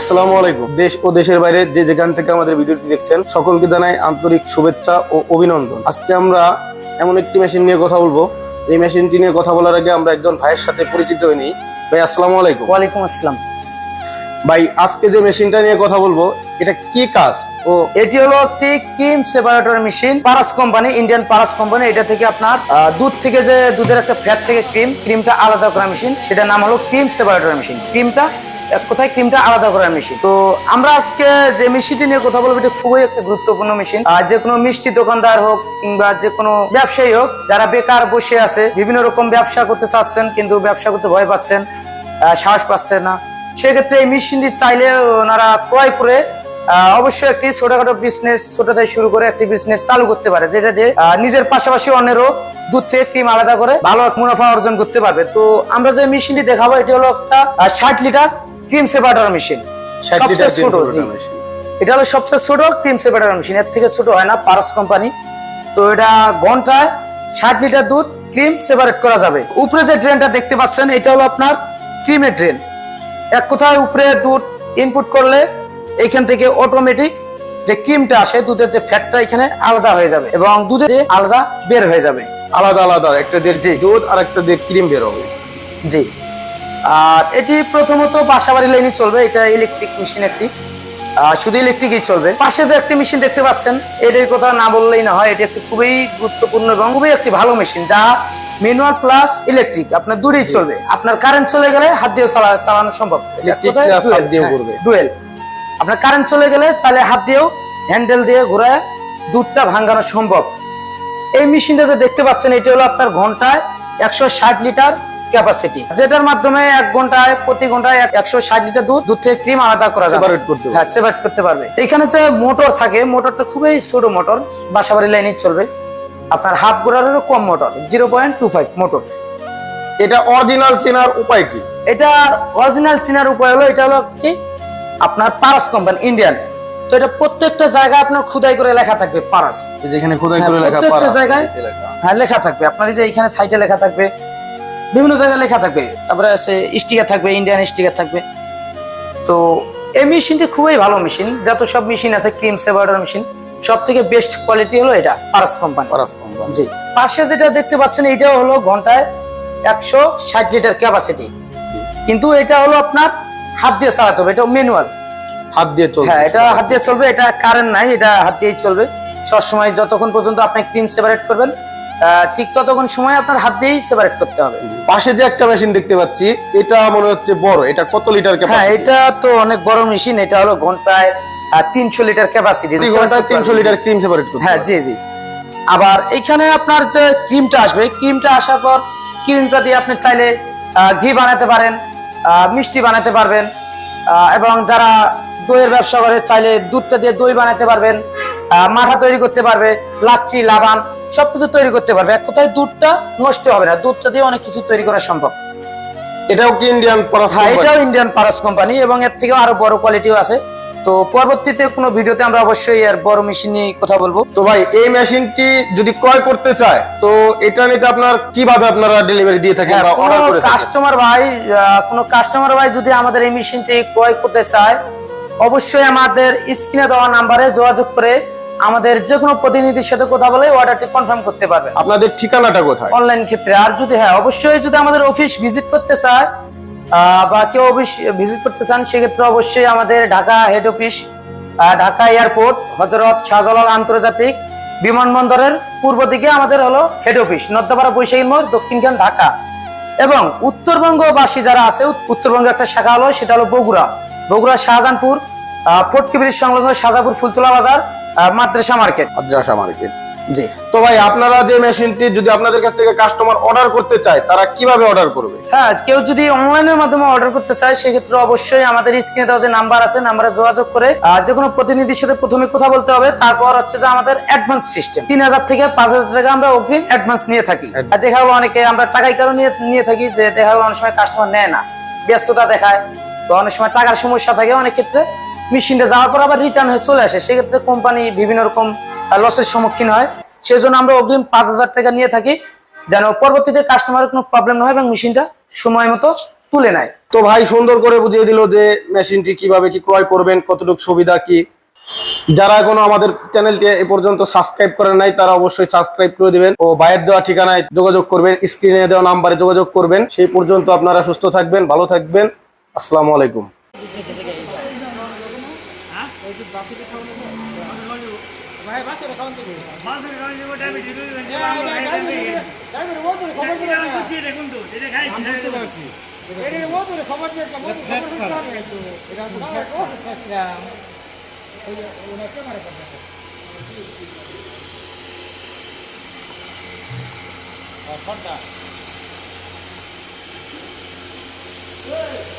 আসসালামু আলাইকুম। দেশ ও দেশের বাইরে যে যেখান থেকে আমাদের ভিডিওটি দেখছেন সকলকে জানাই আন্তরিক শুভেচ্ছা ও অভিনন্দন। আজকে আমরা এমন একটি মেশিন নিয়ে কথা বলব। এই মেশিনটি নিয়ে কথা বলার আগে আমরা একজন ভাইয়ের সাথে পরিচিত হয়ে নিই ভাই আসসালামু আলাইকুম। ওয়ালাইকুম আসসালাম। ভাই আজকে যে মেশিনটা নিয়ে কথা বলব এটা কি কাজ? ও এটি হলো একটি cream separator machine Paras company Indian Paras company এটা থেকে আপনার দুধ থেকে যে দুধের একটা ফ্যাট থেকে ক্রিম ক্রিমটা আলাদা করা মেশিন সেটার নাম হলো ক্রিম সেপারেটর মেশিন ক্রিমটা এক কথায় ক্রিমটা আলাদা করার মেশিন তো আমরা আজকে যে মেশিনটি নিয়ে কথা বলব, এটা খুবই একটা গুরুত্বপূর্ণ মেশিন আর যে কোনো মিষ্টি দোকানদার হোক কিংবা যে কোনো ব্যবসায়ী হোক, যারা বেকার বসে আছে, বিভিন্ন রকম ব্যবসা করতে চাচ্ছেন, কিন্তু ব্যবসা করতে ভয় পাচ্ছেন সাহস পাচ্ছেন না, সেক্ষেত্রে এই মেশিনটি চাইলে ওনারা ক্রয় করে অবশ্যই একটি ছোটখাটো বিজনেস ছোট থেকে শুরু করে একটি বিজনেস চালু করতে পারে, যেটা দিয়ে নিজের পাশাপাশি অন্যেরও দুধ থেকে ক্রিম আলাদা করে ভালো মুনাফা অর্জন করতে পারবে। তো আমরা যে মেশিনটি দেখাবো, এটি হলো একটা ষাট লিটার ক্রিম সেপারেটর মেশিন। সবচেয়ে ছোট। এটা হলো সবচেয়ে ছোট ক্রিম সেপারেটর মেশিন। এর থেকে ছোট হয় না পারস কোম্পানি। তো এটা ঘন্টায় ষাট লিটার দুধ ক্রিম সেপারেট করা যাবে। উপরে যে ড্রেনটা দেখতে পাচ্ছেন এটা হলো আপনার ক্রিমের ড্রেন। এক কোথায় উপরে দুধ ইনপুট করলে এইখান থেকে অটোমেটিক যে ক্রিমটা আসে দুধের যে ফ্যাটটা এখানে আলাদা হয়ে যাবে এবং দুধের আলাদা বের হয়ে যাবে। আলাদা আলাদা। একটা দিয়ে দুধ আর একটা দিয়ে ক্রিম বের হবে। জি। আর এটি প্রথমত বাসাবাড়ি লাইনে চলবে এটা ইলেকট্রিক মেশিন একটি। শুধু ইলেকট্রিকই চলবে। পাশে যে একটি মেশিন দেখতে পাচ্ছেন এটির কথা না বললেই না হয় এটি একটি খুবই গুরুত্বপূর্ণ এবং খুবই একটি ভালো মেশিন যা ম্যানুয়াল প্লাস ইলেকট্রিক আপনার দূরেই চলবে। আপনার কারেন্ট চলে গেলে হাত দিয়ে চালানো সম্ভব। ডুয়েল আপনার কারেন্ট চলে গেলে চালে হাত দিয়েও হ্যান্ডেল দিয়ে ঘোরায় দুধটা ভাঙানো সম্ভব। এই মেশিনটা যে দেখতে পাচ্ছেন এটি হলো আপনার ঘন্টায় একশো ষাট লিটার ক্যাপাসিটি যেটার মাধ্যমে এক ঘন্টায় প্রতি ঘন্টায় একশো ষাট লিটার দুধ দুধ থেকে ক্রিম আলাদা করা যাবে। করতে। হ্যাঁ সেপারেট করতে পারবে। এখানে যে মোটর থাকে মোটরটা খুবই ছোট মোটর বাসাবাড়ি লাইনে চলবে। আপনার হাফ গোড়ারেরও কম motor zero point two five motor এটা অরিজিনাল চেনার উপায় কি? এটা অরিজিনাল চেনার উপায় হলো এটা হলো কি? আপনার পারাস কোম্পানি ইন্ডিয়ান তো এটা প্রত্যেকটা জায়গায় আপনার খুদাই করে লেখা থাকবে পারাস এই যে এখানে খোদাই হ্যাঁ, করে লেখা প্রত্যেকটা জায়গায় হ্যাঁ লেখা থাকবে। আপনার এই যে এখানে সাইটে লেখা থাকবে বিভিন্ন জায়গায় লেখা থাকবে। তারপরে আছে স্টিকার থাকবে ইন্ডিয়ান স্টিকার থাকবে। তো এই মেশিনটি খুবই ভালো মেশিন যত সব মেশিন আছে ক্রিম সেভার্ডার মেশিন সব থেকে বেস্ট কোয়ালিটি হলো এটা পারাস কোম্পানি পারাস কোম্পানি জি। পাশে যেটা দেখতে পাচ্ছেন এটাও হলো ঘন্টায় একশো ষাট লিটার ক্যাপাসিটি কিন্তু এটা হলো আপনার হাত দিয়ে চালাতে হবে এটা ম্যানুয়াল হাত দিয়ে চলবে। হ্যাঁ এটা হাত দিয়ে চলবে এটা কারেন্ট নাই এটা হাত দিয়েই চলবে। সবসময় যতক্ষণ পর্যন্ত আপনি ক্রিম সেপারেট করবেন ঠিক ততক্ষণ সময় আপনার হাত দিয়েই সেপারেট করতে হবে। পাশে যে একটা মেশিন দেখতে পাচ্ছি এটা মনে হচ্ছে বড়। এটা কত লিটার হ্যাঁ এটা তো অনেক বড় মেশিন এটা হলো ঘন্টায় তিনশো লিটার ক্যাপাসিটি ঘন্টায় 300 লিটার ক্রিম সেপারেট করতে হ্যাঁ জি জি। আবার এখানে আপনার যে ক্রিমটা আসবে ক্রিমটা আসার পর ক্রিমটা দিয়ে আপনি চাইলে ঘি বানাতে পারেন আহ, মিষ্টি বানাতে পারবেন আহ, এবং যারা দইয়ের ব্যবসা করে চাইলে দুধটা দিয়ে দই বানাতে পারবেন আহ, মাঠা তৈরি করতে পারবে লাচ্ছি লাবান সবকিছু তৈরি করতে পারবে। এক কথায় দুধটা নষ্ট হবে না। দুধটা দিয়ে অনেক কিছু তৈরি করা সম্ভব। এটাও কি ইন্ডিয়ান পারাস হ্যাঁ এটাও ইন্ডিয়ান পারাস কোম্পানি এবং এর থেকেও আরও বড় কোয়ালিটিও আছে। তো পরবর্তীতে কোনো ভিডিওতে আমরা অবশ্যই এর বড় মেশিন নিয়ে কথা বলব। তো ভাই এই মেশিনটি যদি ক্রয় করতে চায় তো এটা নিতে আপনার কীভাবে আপনারা ডেলিভারি দিয়ে থাকেন বা অর্ডার করে কাস্টমার ভাই কোনো কাস্টমার ভাই যদি আমাদের এই মেশিনটি ক্রয় করতে চায় অবশ্যই আমাদের স্ক্রিনে দেওয়া নাম্বারে যোগাযোগ করে আমাদের যে কোনো প্রতিনিধির সাথে কথা বলে অর্ডারটি কনফার্ম করতে পারবেন আপনাদের ঠিকানাটা কোথায়? অনলাইন ক্ষেত্রে। আর যদি হ্যাঁ অবশ্যই যদি আমাদের অফিস ভিজিট করতে চায় বা কেউ অফিস ভিজিট করতে চান সেক্ষেত্রে অবশ্যই আমাদের Dhaka head office Dhaka airport Hazrat Shahjalal আন্তর্জাতিক বিমানবন্দরের পূর্ব দিকে আমাদের হলো হেড অফিস নদ্দাপাড়া বৈশাখী মোড় দক্ষিণখান ঢাকা। এবং উত্তরবঙ্গবাসী যারা আছে উত- উত্তরবঙ্গের একটা শাখা হলো সেটা হলো বগুড়া। বগুড়া শাহজাহানপুর ব্রিজ সংলগ্ন শাহজাহানপুর ফুলতলা বাজার মাদ্রাসা মার্কেট। আদ্রাসা মার্কেট। জি। তো ভাই আপনারা যে মেশিনটি যদি আপনাদের কাছ থেকে কাস্টমার অর্ডার করতে চায় তারা কীভাবে অর্ডার করবে? হ্যাঁ কেউ যদি অনলাইনের মাধ্যমে অর্ডার করতে চায় সেক্ষেত্রে অবশ্যই আমাদের স্ক্রিনে দেওয়া যে নাম্বার আছে নাম্বারে যোগাযোগ করে যে কোনো প্রতিনিধির সাথে প্রথমে কথা বলতে হবে। তারপর হচ্ছে যে আমাদের অ্যাডভান্স সিস্টেম তিন হাজার থেকে পাঁচ হাজার টাকা আমরা অগ্রিম অ্যাডভান্স নিয়ে থাকি। আর দেখা গেলো অনেকে আমরা টাকাই কারণ নিয়ে নিয়ে থাকি যে দেখা গেলো অনেক সময় কাস্টমার নেয় না ব্যস্ততা দেখায় বা অনেক সময় টাকার সমস্যা থাকে অনেক ক্ষেত্রে। মেশিনটা যাওয়ার পর আবার রিটার্ন হয়ে চলে আসে। সেক্ষেত্রে কোম্পানি বিভিন্ন রকম লসের সম্মুখীন হয়। সেই জন্য আমরা অগ্রিম পাঁচ হাজার টাকা নিয়ে থাকি, যেন পরবর্তীতে কাস্টমারের কোনো প্রবলেম না হয় এবং মেশিনটা সময় মতো তুলে নেয়। তো ভাই সুন্দর করে বুঝিয়ে দিল যে মেশিনটি কীভাবে কি ক্রয় করবেন, কতটুকু সুবিধা কি? যারা এখনও আমাদের চ্যানেলটি এ পর্যন্ত সাবস্ক্রাইব করেন নাই, তারা অবশ্যই সাবস্ক্রাইব করে দিবেন ও ভাইয়ের দেওয়া ঠিকানায় যোগাযোগ করবেন স্ক্রিনে দেওয়া নাম্বারে যোগাযোগ করবেন। সেই পর্যন্ত আপনারা সুস্থ থাকবেন, ভালো থাকবেন। আসসালামু আলাইকুম। দুধ বাছুরে খাওয়ানো ভাই বাছুরে খাওয়ান তো বাছুরে খাওয়ান তো ডায়াবেটিস ডায়াবেটিস ও তো খবর করে না দেখুন তো এটা খাই এটা ও তো খবর করে না ও তো খবর করে না এটা তো ও ওই ওনা ক্যামেরা করতে আর ফটা Good.